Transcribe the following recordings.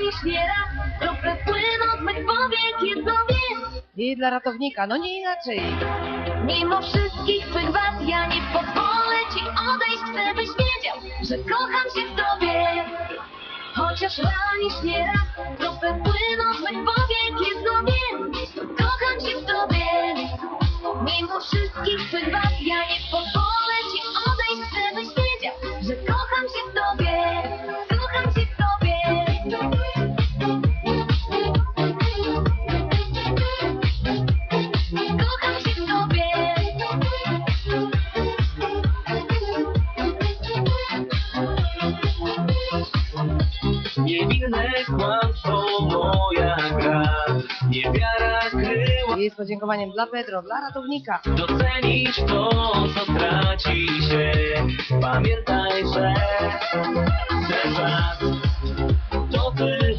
już nie raz płyną z mych powiek jednowie I dla ratownika, no nie inaczej. Mimo wszystkich swych wad Ja nie pozwolę ci odejść Chcę byś wiedział, że kocham się w tobie. Chociaż ranisz nie raz płyną Niewinne kłamstwo moja gra. Niewiara kryła z podziękowaniem dla Pedro, dla ratownika. Docenić to, co traci się. Pamiętaj, że ten czas To ty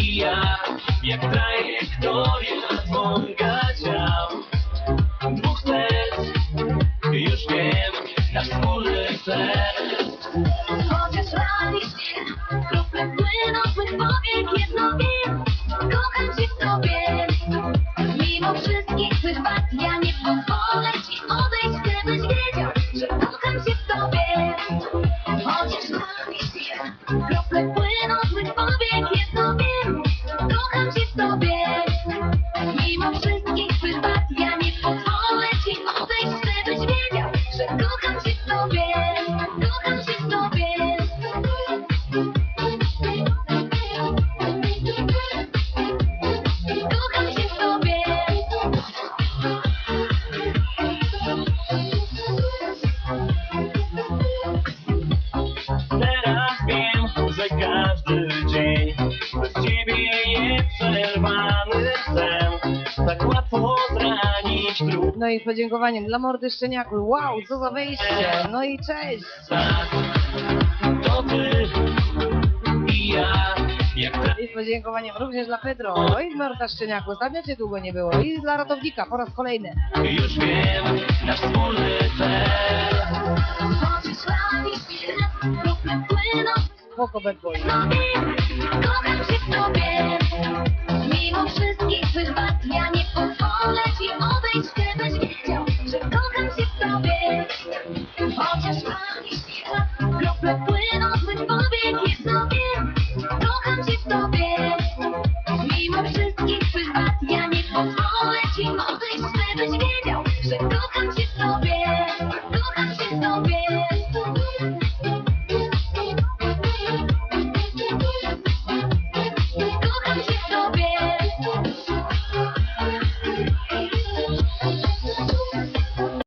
i ja. Jak trajektoria dwojga ciał. Dwóch serc Już wiem, nasz wspólny cel odejść, chcę byś wiedział, że kocham cię w tobie. Chociaż ranisz mnie, sen Tak łatwo zranić drugi No i z podziękowaniem dla mordy szczeniaku. Wow, co za wejście. No i cześć. tak To ty i ja I z podziękowaniem również dla Pedro. No i morda szczeniaku. Ostatnio cię długo nie było. I dla ratownika po raz kolejny. Już wiem, nasz wspólny cel Spoko bad boy. Kocham cię w tobie Mimo wszystkich swych wad ja nie pozwolę ci odejść, gdybyś wiedział, że kocham się w tobie. Chociaż palisz świat, krople płyną zbyt powiek, jedno wiem, kocham się w tobie. Mimo wszystkich swych wad ja nie pozwolę ci odejść, gdybyś wiedział, że kocham się w tobie. Kocham się w tobie.